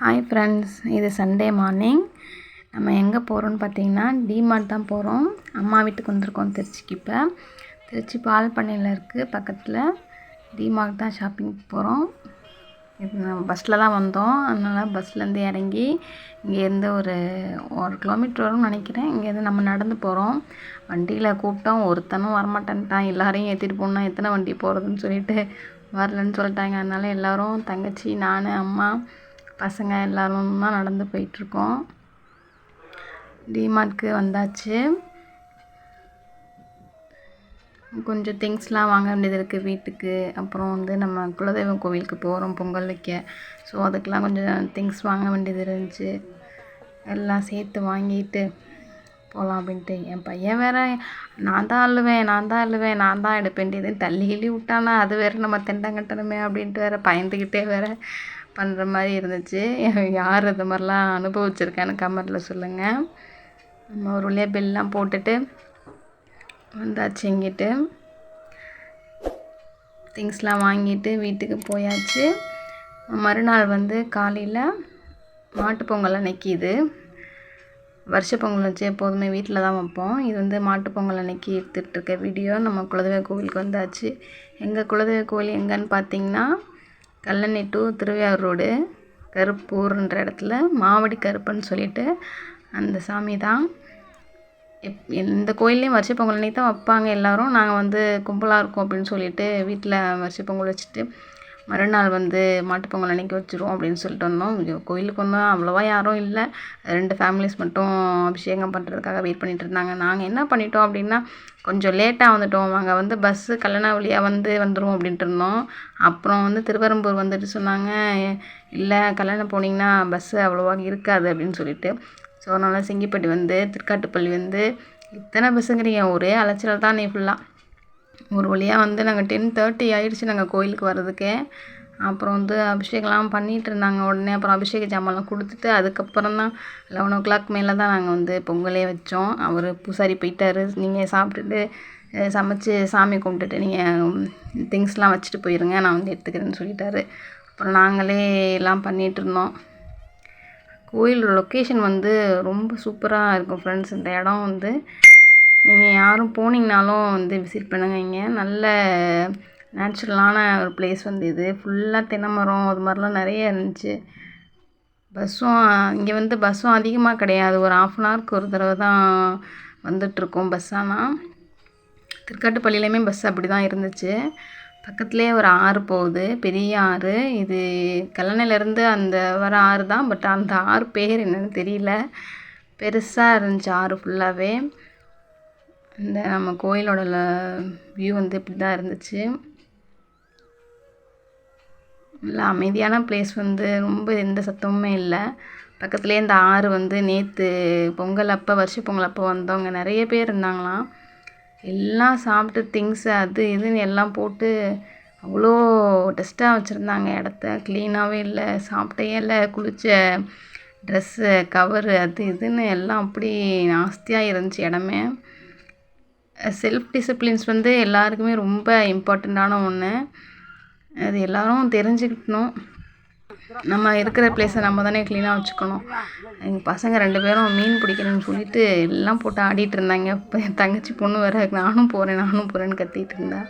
Hi friends இது Sunday morning நம்ம எங்கே போகிறோம்னு பார்த்தீங்கன்னா டிமார்ட் தான் போகிறோம் அம்மா வீட்டுக்கு வந்திருக்கோம் திருச்சிக்கு இப்போ. திருச்சி பால் பண்ணையில் இருக்குது பக்கத்தில். டிமார்ட் தான் ஷாப்பிங் போகிறோம் இது நம்ம பஸ்ஸில் தான் வந்தோம். அதனால் பஸ்லேருந்து இறங்கி இங்கேருந்து ஒரு ஒரு கிலோமீட்டர் வரும்னு நினைக்கிறேன். இங்கேருந்து நம்ம நடந்து போகிறோம் வண்டியில் கூப்பிட்டோம். ஒருத்தனும் வரமாட்டேன்ட்டான். எல்லாரையும் ஏற்றிட்டு போனால் எத்தனை வண்டி போகிறதுன்னு சொல்லிட்டு வரலன்னு சொல்லிட்டாங்க. அதனால் எல்லோரும் தங்கச்சி நான் அம்மா பசங்க எல்லோரும் தான் நடந்து போயிட்டுருக்கோம். டிமார்ட்க்கு வந்தாச்சு. கொஞ்சம் திங்ஸ்லாம் வாங்க வேண்டியது இருக்குது வீட்டுக்கு. அப்புறம் வந்து நம்ம குலதெய்வம் கோவிலுக்கு போகிறோம் பொங்கல் வைக்க. ஸோ அதுக்கெலாம் கொஞ்சம் திங்ஸ் வாங்க வேண்டியது இருந்துச்சு எல்லாம் சேர்த்து வாங்கிட்டு போகலாம் அப்படின்ட்டு. என் பையன் வேற நான் தான் அழுவேன் நான் தான் அழுவேன் நான் தான் எடுப்பேன். தள்ளி கிள்ளி விட்டானா? அது வேறு நம்ம திண்டங்கட்டணுமே அப்படின்ட்டு வேற பயந்துக்கிட்டே வேற. பண்ணுற மாதிரி இருந்துச்சு. யார் அது மாதிரிலாம் அனுபவிச்சிருக்கேன்னு கமரில் சொல்லுங்கள் நம்ம ஒரு வழியாக பில்லாம் போட்டுட்டு வந்தாச்சு இங்கிட்டு திங்ஸ்லாம் வாங்கிட்டு வீட்டுக்கு போயாச்சு. மறுநாள் வந்து காலையில் மாட்டுப்பொங்கல் அன்னைக்கு இது வருஷ பொங்கல் வச்சு எப்போதுமே வீட்டில் தான் வைப்போம். இது வந்து மாட்டுப்பொங்கல் அன்னைக்கு எடுத்துகிட்ருக்க வீடியோ. நம்ம குலதெய்வ கோவிலுக்கு வந்தாச்சு. எங்கள் குலதெய்வ கோவில் எங்கேன்னு பார்த்தீங்கன்னா கல்லணை டு திருவையாறு ரோடு கருப்பூர்ன்ற இடத்துல மாவடி கருப்புன்னு சொல்லிட்டு அந்த சாமி தான். எப் எந்த கோயில்லையும் வருஷ பொங்கல் அன்றைக்கி தான் வைப்பாங்க எல்லோரும். நாங்கள் வந்து கும்பலாக இருக்கோம் அப்படின்னு சொல்லிட்டு வீட்டில் வருஷ பொங்கல் வச்சுட்டு மறுநாள் வந்து மாட்டுப்பொங்கல் அன்றைக்கி வச்சுருவோம் அப்படின்னு சொல்லிட்டு வந்தோம். கோயிலுக்கு வந்தோம். அவ்வளோவா யாரும் இல்லை. ரெண்டு ஃபேமிலிஸ் மட்டும் அபிஷேகம் பண்ணுறதுக்காக வெயிட் பண்ணிகிட்டு இருந்தாங்க. நாங்கள் என்ன பண்ணிட்டோம் அப்படின்னா கொஞ்சம் லேட்டாக வந்துட்டோம். அங்கே வந்து பஸ்ஸு கல்லணா வழியாக வந்து வந்துடும் அப்படின்ட்டு இருந்தோம். அப்புறம் வந்து திருவரம்பூர் வந்துட்டு சொன்னாங்க இல்லை கல்லணை போனீங்கன்னா பஸ்ஸு அவ்வளோவா இருக்காது அப்படின்னு சொல்லிட்டு. ஸோ அதனால் செங்கிப்பட்டி வந்து திருக்காட்டுப்பள்ளி வந்து இத்தனை பஸ்ஸுங்கிறீங்க ஒரே அலைச்சல் தான் நீ ஃபுல்லாக ஒரு வழியாக வந்து நாங்கள் டென் தேர்ட்டி ஆகிடுச்சு நாங்கள் கோயிலுக்கு வர்றதுக்கே. அப்புறம் வந்து அபிஷேகம்லாம் பண்ணிகிட்டு இருந்தாங்க. உடனே அப்புறம் அபிஷேக ஜாமான்லாம் கொடுத்துட்டு அதுக்கப்புறம் தான் லெவன் ஓ கிளாக் மேலே தான் நாங்கள் வந்து பொங்கலே வச்சோம். அவர் பூசாரி போயிட்டார். நீங்கள் சாப்பிட்டுட்டு சமைச்சு சாமி கும்பிட்டுட்டு நீங்கள் திங்ஸ்லாம் வச்சுட்டு போயிருங்க. நான் வந்து எடுத்துக்கிறேன்னு சொல்லிட்டாரு. அப்புறம் நாங்களே எல்லாம் பண்ணிகிட்டு இருந்தோம். கோயில் லொக்கேஷன் வந்து ரொம்ப சூப்பராக இருக்கும் ஃப்ரெண்ட்ஸ் இந்த இடம் வந்து நீங்கள் யாரும் போனீங்கனாலும் வந்து விசிட் பண்ணுங்கள் இங்கே நல்ல நேச்சுரலான ஒரு பிளேஸ் வந்து இது. ஃபுல்லாக தென்னை மரம் அது மாதிரிலாம் நிறைய இருந்துச்சு. பஸ்ஸும் இங்கே வந்து பஸ்ஸும் அதிகமாக கிடையாது. ஒரு ஆஃப் அன் ஹவருக்கு ஒரு தடவை தான் வந்துட்ருக்கோம் பஸ் ஆனால் திருக்காட்டுப்பள்ளியிலையுமே பஸ் அப்படி தான் இருந்துச்சு. பக்கத்துலேயே ஒரு ஆறு போகுது. பெரிய ஆறு. இது கல்லணையிலேருந்து அந்த வர ஆறு தான். பட் அந்த ஆறு பேர் என்னென்னு தெரியல. பெருசாக இருந்துச்சு ஆறு ஃபுல்லாகவே இந்த நம்ம கோயிலோட வியூ வந்து இப்படி தான் இருந்துச்சு. நல்லா அமைதியான பிளேஸ் வந்து ரொம்ப எந்த சத்தமுமே இல்லை. பக்கத்துலேயே இந்த ஆறு வந்து நேற்று பொங்கல் அப்போ வருஷ பொங்கல் அப்போ வந்தவங்க நிறைய பேர் இருந்தாங்களாம். எல்லாம் சாப்பிட்டு திங்ஸ் அது இதுன்னு எல்லாம் போட்டு அவ்வளோ டஸ்ட்டாக வச்சுருந்தாங்க இடத்த. க்ளீனாகவே இல்லை சாப்பிட்டே இல்லை. குளித்த ட்ரெஸ்ஸு கவரு அது இதுன்னு எல்லாம் அப்படி நாஸ்தியாக இருந்துச்சு இடமே. செல்ஃப் டிசிப்ளின்ஸ் வந்து எல்லாருக்குமே ரொம்ப இம்பார்ட்டண்ட்டான ஒன்று அது எல்லோரும் தெரிஞ்சுக்கிட்டணும். நம்ம இருக்கிற பிளேஸை நம்ம தானே க்ளீனாக வச்சுக்கணும். எங்கள் பசங்க ரெண்டு பேரும் மீன் பிடிக்கிறேன்னு சொல்லிட்டு எல்லாம் போட்டு ஆடிட்டு இருந்தாங்க. இப்போ என் தங்கச்சி பொண்ணு வேற நானும் போகிறேன் நானும் போகிறேன்னு கத்திட்டு இருந்தா.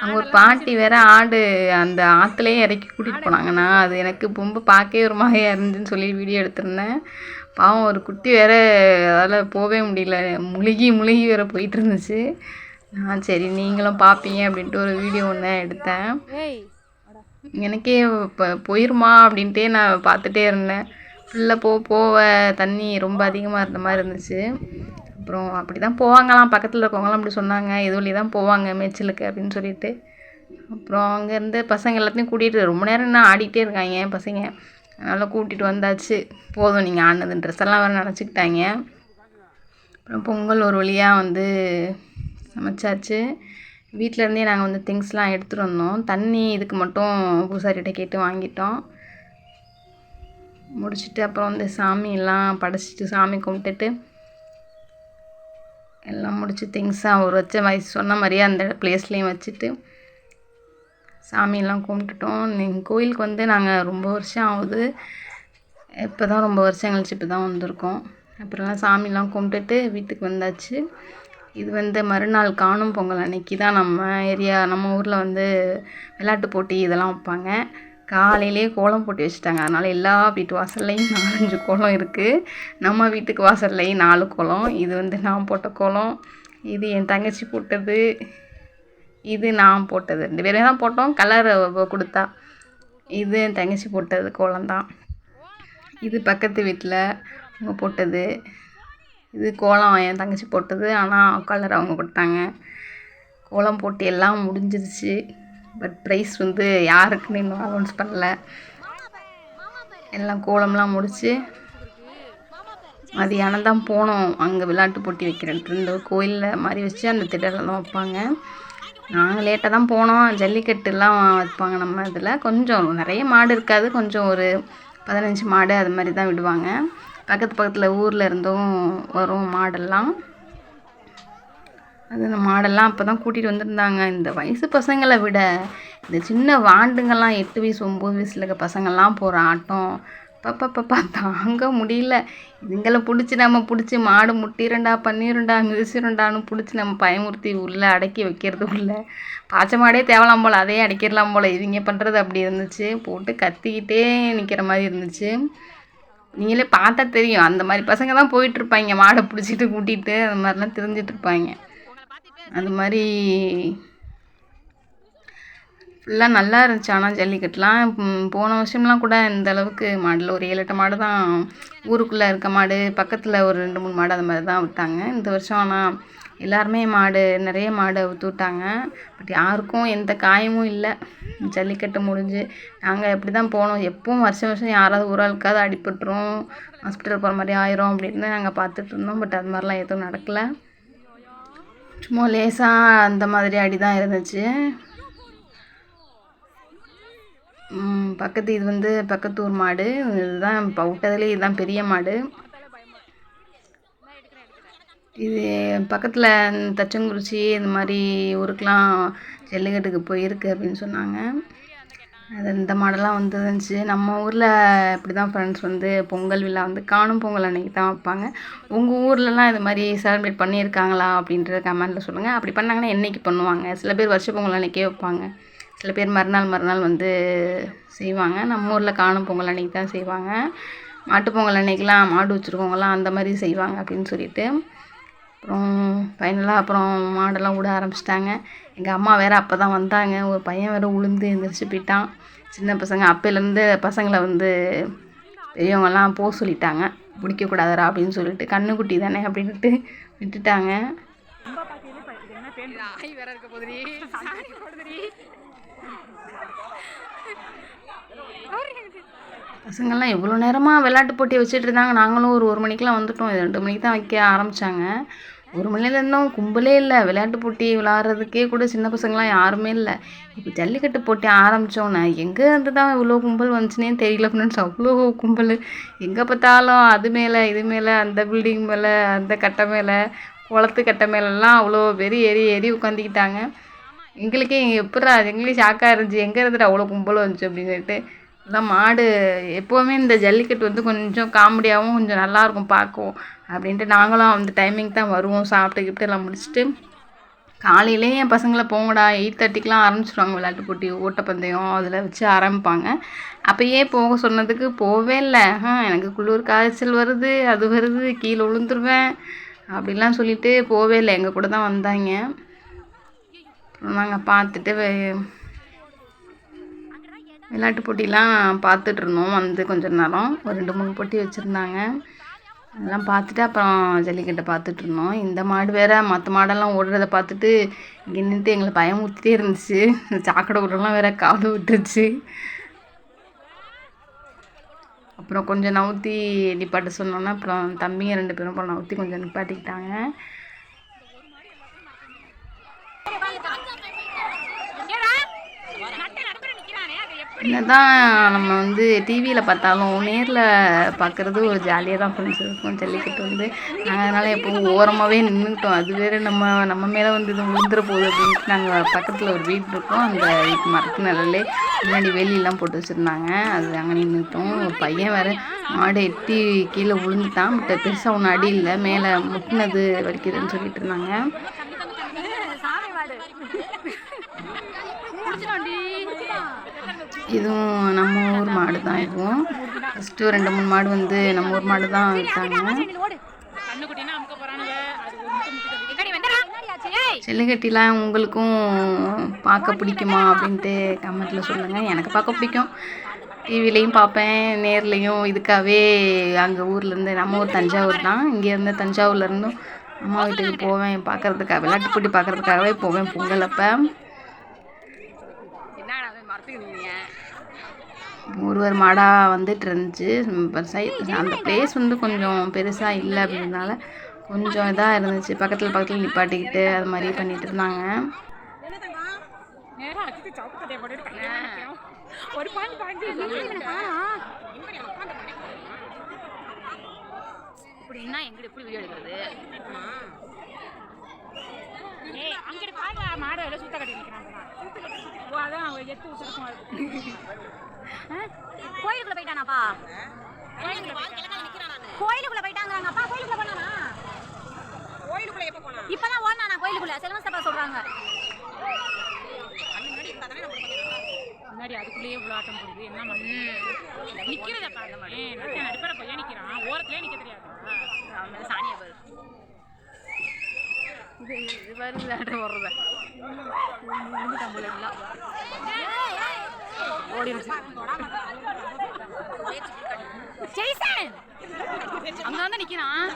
அங்கே ஒரு பாட்டி வேற ஆடு அந்த ஆற்றுலேயே இறக்கி கூட்டிகிட்டு போனாங்கண்ணா அது எனக்கு ரொம்ப பார்க்கவே ஒரு மாதிரியாக இருந்துச்சுன்னு சொல்லி வீடியோ எடுத்திருந்தேன். பாவம் ஒரு குட்டி வேற அதால் போகவே முடியல. முழுகி முழுகி வேற போயிட்டு இருந்துச்சு நான் சரி நீங்களும் பார்ப்பீங்க அப்படின்ட்டு ஒரு வீடியோ ஒன்று எடுத்தேன். எனக்கே இப்போ போயிருமா அப்படின்ட்டே நான் பார்த்துட்டே இருந்தேன். ஃபுல்லாக போக போக தண்ணி ரொம்ப அதிகமாக இருந்த மாதிரி இருந்துச்சு. அப்புறம் அப்படி தான் போவாங்களாம். பக்கத்தில் இருக்கவங்களாம் அப்படி சொன்னாங்க. இது வழி தான் போவாங்க மேய்ச்சலுக்கு அப்படின்னு சொல்லிட்டு. அப்புறம் அங்கேருந்து பசங்க எல்லாத்தையும் கூட்டிகிட்டு ரொம்ப நேரம் என்ன ஆடிக்கிட்டே இருக்காங்க பசங்க. அதனால் கூட்டிகிட்டு வந்தாச்சு. போதும் நீங்கள் ஆனது ட்ரெஸ் எல்லாம் வேறு நினச்சிக்கிட்டாங்க. அப்புறம் பொங்கல் ஒரு வழியாக வந்து சமைச்சாச்சு. வீட்டிலேருந்தே நாங்கள் வந்து திங்ஸ்லாம் எடுத்துகிட்டு வந்தோம். தண்ணி இதுக்கு மட்டும் பூசாரிகிட்ட கேட்டு வாங்கிட்டோம். முடிச்சுட்டு அப்புறம் வந்து சாமியெல்லாம் படைச்சிட்டு சாமி கும்பிட்டுட்டு எல்லாம் முடிச்சு திங்ஸாக ஒரு வச்ச மாதிரி சொன்ன மாதிரியே அந்த பிளேஸ்லேயும் வச்சுட்டு சாமியெல்லாம் கும்பிட்டுட்டோம். எங்கள் கோயிலுக்கு வந்து நாங்கள் ரொம்ப வருஷம் ஆகுது. இப்போ தான் ரொம்ப வருஷம் கழிச்சு இப்போ தான் வந்திருக்கோம். அப்புறம்லாம் சாமிலாம் கும்பிட்டுட்டு வீட்டுக்கு வந்தாச்சு. இது வந்து மறுநாள் காணும் பொங்கல் அன்னைக்கு தான் நம்ம ஏரியா நம்ம ஊரில் வந்து விளையாட்டு போட்டி இதெல்லாம் வைப்பாங்க. காலையிலே கோலம் போட்டு வச்சுட்டாங்க. அதனால் எல்லா வீட்டு வாசல்லையும் நாலஞ்சு கோலம் இருக்குது நம்ம வீட்டுக்கு வாசல்லையும் நாலு கோலம். இது வந்து நான் போட்ட கோலம். இது என் தங்கச்சி போட்டது. இது நான் போட்டது. ரெண்டு பேரும் தான் போட்டோம். கலர் கொடுத்தா. இது என் தங்கச்சி போட்டது கோலம் தான். இது பக்கத்து வீட்டில் அவங்க போட்டது. இது கோலம் என் தங்கச்சி போட்டது. ஆனால் கலர் அவங்க கொடுத்தாங்க கோலம் போட்டு எல்லாம் முடிஞ்சிருச்சு. பட் ப்ரைஸ் வந்து யாருக்குன்னு இன்னும் அனௌன்ஸ் பண்ணல. எல்லாம் கோலம்லாம் முடித்து மதியானம் தான் போனோம். அங்கே விளையாட்டு போட்டி வைக்கிறேன்ட்டு இந்த கோயிலில் மாதிரி வச்சு அந்த திடலில் தான் வைப்பாங்க. நாங்கள் லேட்டாக தான் போனோம். ஜல்லிக்கட்டுலாம் வைப்பாங்க நம்ம இதில். கொஞ்சம் நிறைய மாடு இருக்காது. கொஞ்சம் ஒரு பதினஞ்சு மாடு அது மாதிரி தான் விடுவாங்க. பக்கத்து பக்கத்தில் ஊரில் இருந்தும் வரும் மாடெல்லாம். அது இந்த மாடெல்லாம் அப்போ தான் கூட்டிகிட்டு வந்திருந்தாங்க. இந்த வயசு பசங்களை விட இந்த சின்ன வாண்டுங்கள்லாம் எட்டு வயசு ஒம்பது வயசில் இருக்க பசங்கள்லாம் போகிற ஆட்டம் பப்பா தாங்க முடியல. இதுங்களை பிடிச்சி நம்ம பிடிச்சி மாடு முட்டிரண்டா பண்ணிரண்டா மிதிச்சிரண்டான்னு பிடிச்சி நம்ம பயமுறுத்தி உள்ளே அடக்கி வைக்கிறது உள்ள. பாய்ச்ச மாடே தேவலாம் போல் அதையே அடிக்கிடலாம் போல். இவங்க பண்ணுறது அப்படி இருந்துச்சு. போட்டு கத்திக்கிட்டே நிற்கிற மாதிரி இருந்துச்சு. நீங்களே பார்த்தா தெரியும். அந்த மாதிரி பசங்க தான் போயிட்டுருப்பாங்க. மாடை பிடிச்சிட்டு கூட்டிகிட்டு அந்த மாதிரிலாம் தெரிஞ்சிட்டு இருப்பாங்க அது மாதிரி ஃபுல்லாக நல்லா இருந்துச்சு. ஆனால் ஜல்லிக்கட்டுலாம் போன வருஷம்லாம் கூட இந்த அளவுக்கு மாடில். ஒரு ஏழு எட்டு மாடு தான் ஊருக்குள்ளே இருக்க மாடு. பக்கத்தில் ஒரு ரெண்டு மூணு மாடு அந்த மாதிரி தான் விட்டாங்க இந்த வருஷம் ஆனால் எல்லாருமே மாடு நிறைய மாடை அவுத்து விட்டாங்க. பட் யாருக்கும் எந்த காயமும் இல்லை. ஜல்லிக்கட்டு முடிஞ்சு நாங்கள் எப்படி தான் போனோம். எப்பவும் வருஷம் வருஷம் யாராவது ஒரு ஆளுக்காவது அடிபட்டுரும். ஹாஸ்பிட்டல் போகிற மாதிரி ஆயிரும் அப்படின்னு நாங்கள் பார்த்துட்டு இருந்தோம். பட் அது மாதிரிலாம் எதுவும் நடக்கலை. சும்மா லேசாக அந்த மாதிரி அடி தான் இருந்துச்சு. பக்கத்து இது வந்து பக்கத்து ஊர் மாடு. இதுதான் இப்போ விட்டதுலேயே இதுதான் பெரிய மாடு. இது பக்கத்தில் தச்சங்குறிச்சி இந்த மாதிரி ஊருக்கெலாம் ஜல்லிக்கட்டுக்கு போயிருக்கு அப்படின்னு சொன்னாங்க. அது இந்த மாடெல்லாம் வந்து இருந்துச்சு நம்ம ஊரில் இப்படி தான் ஃப்ரெண்ட்ஸ் வந்து பொங்கல் விழா வந்து காணும் பொங்கல் அன்னைக்கு தான் வைப்பாங்க. உங்கள் ஊர்லலாம் இது மாதிரி செலிப்ரேட் பண்ணியிருக்காங்களா அப்படின்ற கமெண்ட்டில் சொல்லுங்கள் அப்படி பண்ணாங்கன்னா என்றைக்கு பண்ணுவாங்க? சில பேர் வருஷ பொங்கல் அன்றைக்கே வைப்பாங்க. சில பேர் மறுநாள் மறுநாள் வந்து செய்வாங்க. நம்ம ஊரில் காணும் பொங்கல் அன்னைக்கு தான் செய்வாங்க. மாட்டுப் பொங்கல் அன்னைக்கெலாம் மாடு வச்சுருக்கவங்கலாம் அந்த மாதிரி செய்வாங்க அப்படின்னு சொல்லிட்டு. அப்புறம் ஃபைனலாக அப்புறம் மாடெல்லாம் விட ஆரம்பிச்சிட்டாங்க. எங்கள் அம்மா வேறு அப்போ தான் வந்தாங்க. ஒரு பையன் வேறு உளுந்து எந்திரிச்சு போயிட்டான். சின்ன பசங்க அப்போலேருந்து பசங்களை வந்து பெரியவங்கெல்லாம் போக சொல்லிட்டாங்க. பிடிக்கக்கூடாதுடா அப்படின்னு சொல்லிட்டு. கண்ணுக்குட்டி தானே அப்படின்ட்டு விட்டுட்டாங்க. பசங்கள்லாம் எவ்வளோ நேரமாக விளையாட்டு போட்டி வச்சுட்டு இருந்தாங்க. நாங்களும் ஒரு ஒரு மணிக்கெலாம் வந்துட்டோம். இது ரெண்டு மணிக்கு தான் வைக்க ஆரம்பித்தாங்க ஒரு மணிலேருந்தும் கும்பலே இல்லை. விளையாட்டு போட்டி விளாட்றதுக்கே கூட சின்ன பசங்களாம் யாருமே இல்லை. இப்போ ஜல்லிக்கட்டு போட்டி ஆரம்பித்தோன்னே எங்கே இருந்து தான் இவ்வளோ கும்பல் வந்துச்சுனே தெரியல ஃப்ரெண்ட்ஸ். அவ்வளோ கும்பல். எங்கே பார்த்தாலும் அது மேலே இது மேலே அந்த பில்டிங் மேலே அந்த கட்டை மேலே குளத்து கட்டை மேலெல்லாம் அவ்வளோ பேர் ஏறி ஏறி உட்காந்துக்கிட்டாங்க எங்களுக்கே எப்படா எங்களுக்கே ஷாக்காக இருந்துச்சு. எங்கே இருந்துட்டு அவ்வளோ கும்பல் வந்துச்சு அப்படின்னு சொல்லிட்டு எல்லாம் மாடு எப்போவுமே இந்த ஜல்லிக்கட்டு வந்து கொஞ்சம் காமெடியாகவும் கொஞ்சம் நல்லாயிருக்கும் பார்க்கவும் அப்படின்ட்டு நாங்களும் அந்த டைமிங் தான் வருவோம். சாப்பிட்டு கிப்ட்டு எல்லாம் முடிச்சுட்டு காலையிலே என் பசங்களை போங்கடா எயிட் தேர்ட்டிக்கெலாம் ஆரம்பிச்சிடுவாங்க விளையாட்டு போட்டி ஓட்டப்பந்தயம் அதில் வச்சு ஆரம்பிப்பாங்க. அப்பயே போக சொன்னதுக்கு போகவே இல்லை. எனக்கு குளிர் காய்ச்சல் வருது அது வருது கீழே விழுந்துருவேன் அப்படிலாம் சொல்லிட்டு போவே இல்லை. எங்கள் கூட தான் வந்தாங்க. நாங்கள் பார்த்துட்டு விளையாட்டு போட்டிலாம் பார்த்துட்டு இருந்தோம் வந்து கொஞ்ச நேரம். ஒரு ரெண்டு மூணு போட்டி வச்சுருந்தாங்க. அதெல்லாம் பார்த்துட்டு அப்புறம் ஜல்லிக்கட்டை பார்த்துட்டு இருந்தோம் இந்த மாடு வேற மற்ற மாடெல்லாம் ஓடுறத பார்த்துட்டு இங்கே நின்றுட்டு எங்களை பயமுறுத்திட்டே இருந்துச்சு. சாக்கடை விட்றலாம் வேற காடு விட்டுருச்சு. அப்புறம் கொஞ்சம் நவுத்தி நிப்பாட்ட சொன்னோன்னா அப்புறம் தம்பிங்க ரெண்டு பேரும் அப்புறம் நவுத்தி கொஞ்சம் நிப்பாட்டிக்கிட்டாங்க. என்னதான் நம்ம வந்து டிவியில் பார்த்தாலும் நேரில் பார்க்குறது ஒரு ஜாலியாக தான் ஃப்ரெண்ட்ஸ் இருக்கும் ஜல்லிக்கட்டு வந்து. நாங்கள் அதனால் எப்போவும் ஓரமாகவே நின்றுட்டோம் அது வேறு நம்ம நம்ம மேலே வந்து இது விழுந்துற போகுது அப்படின்ட்டு நாங்கள் பக்கத்தில் ஒரு வீடு இருக்கோம். அந்த வீட்டு மரத்து நிழல்லே முன்னாடி வேலியெல்லாம் போட்டு வச்சுருந்தாங்க. அது அங்கே நின்றுட்டோம் ஒரு பையன் வேறு மாடு எட்டி கீழே விழுந்துட்டான் பட் பெருசாக ஒன்றும் அடி இல்லை. மேலே முட்டினது வலிக்குதுன்னு சொல்லிட்டு இருந்தாங்க. இதுவும் நம்ம ஊர் மாடு தான் இதுவும் ஃபஸ்ட்டு ரெண்டு மூணு மாடு வந்து நம்ம ஊர் மாடு தான் விட்டாங்க ஜல்லிக்கட்டிலாம் உங்களுக்கும் பார்க்க பிடிக்குமா அப்படின்ட்டு கமெண்ட்டில் சொல்லுங்கள் எனக்கு பார்க்க பிடிக்கும். டிவிலையும் பார்ப்பேன் நேர்லேயும். இதுக்காகவே அங்கே ஊர்லேருந்து நம்ம ஊர் தஞ்சாவூர் தான். இங்கேருந்து தஞ்சாவூர்லேருந்தும் அம்மா வீட்டுக்கு போவேன் பார்க்குறதுக்காக விளையாட்டு போட்டி பார்க்குறதுக்காகவே போவேன் பொங்கல் அப்போ. ஒரு ஒரு மாடாக வந்துட்டு இருந்துச்சு. சை அந்த பிளேஸ் வந்து கொஞ்சம் பெருசாக இல்லை அப்படின்றதுனால கொஞ்சம் இதாக இருந்துச்சு. பக்கத்தில் பக்கத்தில் நிப்பாட்டிக்கிட்டு அது மாதிரி பண்ணிட்டு இருந்தாங்க. இப்படின்னா எங்கிட்ட எப்படி வீடியோ எடுக்கிறது? ஏய் அங்கிட்டு பாருங்க மாடு எல்லாம் சுத்த கட்டி நிற்கிறாங்க ஓ அதான் அவங்க எத்து வச்சிருக்கோம் கோயிலுக்குள்ள போயிட்டானாப்பா? கோயிலுக்குள்ள போயிட்டாங்க அப்பா கோயிலுக்குள்ள போனானா? கோயிலுக்குள்ள எப்ப போனா இப்பதான் ஓடுனானா கோயிலுக்குள்ள? செல்வஸ்தப்பா சொல்றாங்க. முன்னாடி அதுக்குள்ளேயே இவ்வளோ ஆட்டம் போடுது. என்ன பண்ணு நிக்கிறதப்பா? அந்த மாதிரி நடுப்பற பையன் நிக்கிறான். ஓரத்துலயே நிக்க தெரியாது. சாணியை பாரு இது ஜெய்சன்! அங்க வந்து நிக்கிறான்.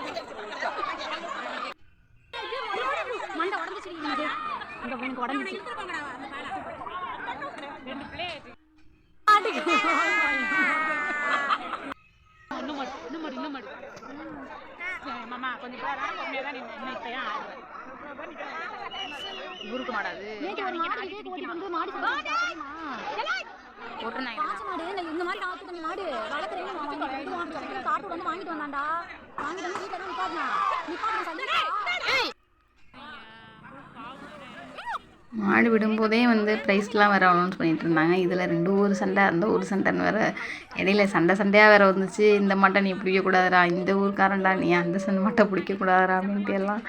மண்டை உடஞ்சிச்சு இந்த பையனுக்கு உடஞ்சிச்சு. இன்னும் இன்னும் இன்னும் மாடு. மாமா கொஞ்சம் பேரா கம்மியாக தான் நின்று இப்போ ஏன் போட்டுருந்தாங்க இந்த மாதிரி காத்து பண்ணி மாடு வளர்க்குறேன்னு வாங்கிட்டு வந்து காட்டு வந்து வாங்கிட்டு வந்தாண்டா வாங்கிட்டு வந்து வீட்டில் தான் நிப்பாட்டினா. நிப்பாட்டினா மாடு விடும்போதே வந்து ப்ரைஸ்லாம் வேறு அனௌன்ஸ் பண்ணிட்டு இருந்தாங்க. இதில் ரெண்டு ஊர் சண்டை அந்த ஊர் சண்டைன்னு வேறு இடையில சண்டை சண்டையாக வேறு வந்துச்சு. இந்த மாட்டை நீ பிடிக்கக்கூடாதுடா இந்த ஊருக்காரன்டா நீ அந்த சண்டை மாட்டை பிடிக்கக்கூடாதுடா அப்படின்ட்டு எல்லாம்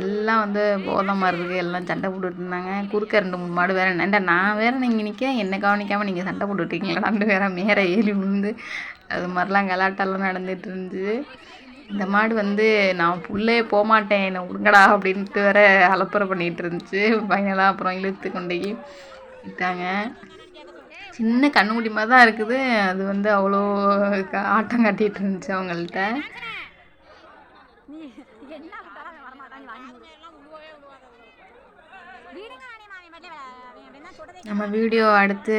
எல்லாம் வந்து போதை இருக்குது எல்லாம் சண்டை போட்டுட்டு இருந்தாங்க. குறுக்க ரெண்டு மூணு மாடு வேறு என்னண்டா நான் வேறு நீங்கள் நிற்க என்னை கவனிக்காமல் நீங்கள் சண்டை போட்டுட்டீங்களான்னு வேற மேலே ஏறி விழுந்து அது மாதிரிலாம் கலாட்டெல்லாம் நடந்துட்டு இருந்துச்சு இந்த மாடு வந்து நான் புல்லே போகமாட்டேன் என்னை விடுங்கடா அப்படின்ட்டு வேற அலப்பறை பண்ணிகிட்டு இருந்துச்சு. ஃபைனலாக அப்புறம் இழுத்து கொண்டு போய் விட்டாங்க. சின்ன கண்ணுக்குட்டி மாதிரி தான் இருக்குது. அது வந்து அவ்வளோ ஆட்டம் காட்டிகிட்டு இருந்துச்சு அவங்கள்ட்ட நீ என்ன கொடுத்தாலும் அவன் வரமாட்டான் வாங்கி வீடுங்க நானே மாமி மட்டும் அவன் என்ன சொல்றதே நம்ம வீடியோ அடுத்து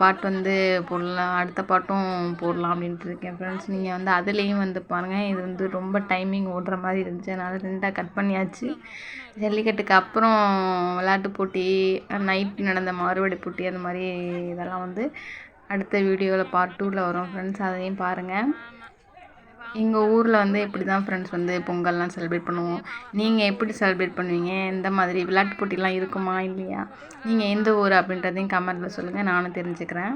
பாட்டு வந்து போடலாம் அடுத்த பாட்டும் போடலாம் அப்படின்ட்டு இருக்கேன் ஃப்ரெண்ட்ஸ் நீங்கள் வந்து அதுலேயும் வந்து பாருங்கள் இது வந்து ரொம்ப டைமிங் ஓடுற மாதிரி இருந்துச்சு. அதனால் ரெண்டாக கட் பண்ணியாச்சு. ஜல்லிக்கட்டுக்கு அப்புறம் விளையாட்டு போட்டி நைட் நடந்த மாறுபடி போட்டி அந்த மாதிரி இதெல்லாம் வந்து அடுத்த வீடியோவில் பார்ட் டூவில் வரும் ஃப்ரெண்ட்ஸ் அதையும் பாருங்கள் எங்கள் ஊரில் வந்து இப்படி தான் ஃப்ரெண்ட்ஸ் வந்து பொங்கல்லாம் செலிப்ரேட் பண்ணுவோம். நீங்கள் எப்படி செலிப்ரேட் பண்ணுவீங்க? எந்த மாதிரி விளையாட்டு போட்டிலாம் இருக்குமா? இல்லையா? நீங்கள் எந்த ஊர் அப்படின்றதையும் கமெண்ட்டில் சொல்லுங்கள் நானும் தெரிஞ்சுக்கிறேன்.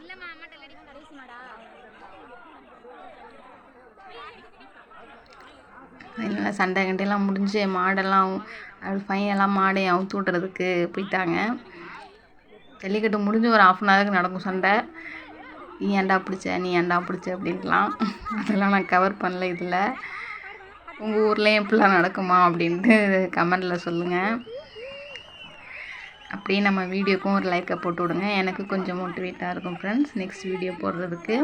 இல்லம்மா அதனால் சண்டை கண்டையெல்லாம் முடிஞ்சு மாடெல்லாம் ஃபைனெல்லாம் ஃபைனலாக மாடையும் அவுத்து விட்றதுக்கு போயிட்டாங்க. ஜல்லிக்கட்டு முடிஞ்சு ஒரு ஆஃப் அன் ஹவருக்கு நடக்கும் சண்டை. நீ ஏன்டா பிடிச்ச? நீ ஏன்டா பிடிச்ச? அப்படின்லாம் அதெல்லாம் நான் கவர் பண்ணல இதில். உங்கள் ஊர்லேயும் எப்படிலாம் நடக்குமா அப்படின்ட்டு கமெண்டில் சொல்லுங்கள் அப்படியே நம்ம வீடியோக்கும் ஒரு லைக்கை போட்டு விடுங்க. எனக்கு கொஞ்சம் மோட்டிவேட்டாக இருக்கும் ஃப்ரெண்ட்ஸ் நெக்ஸ்ட் வீடியோ போடுறதுக்கு.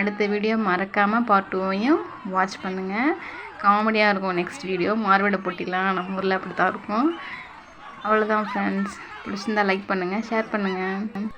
அடுத்த வீடியோ மறக்காமல் பார்ட் டூவையும் வாட்ச் பண்ணுங்கள் காமெடியாக இருக்கும் நெக்ஸ்ட் வீடியோ மார்வேட போட்டிலாம் நம்ம ஊரில் அப்படி தான் இருக்கும். அவ்வளோதான் ஃப்ரெண்ட்ஸ் பிடிச்சிருந்தா லைக் பண்ணுங்கள் ஷேர் பண்ணுங்கள்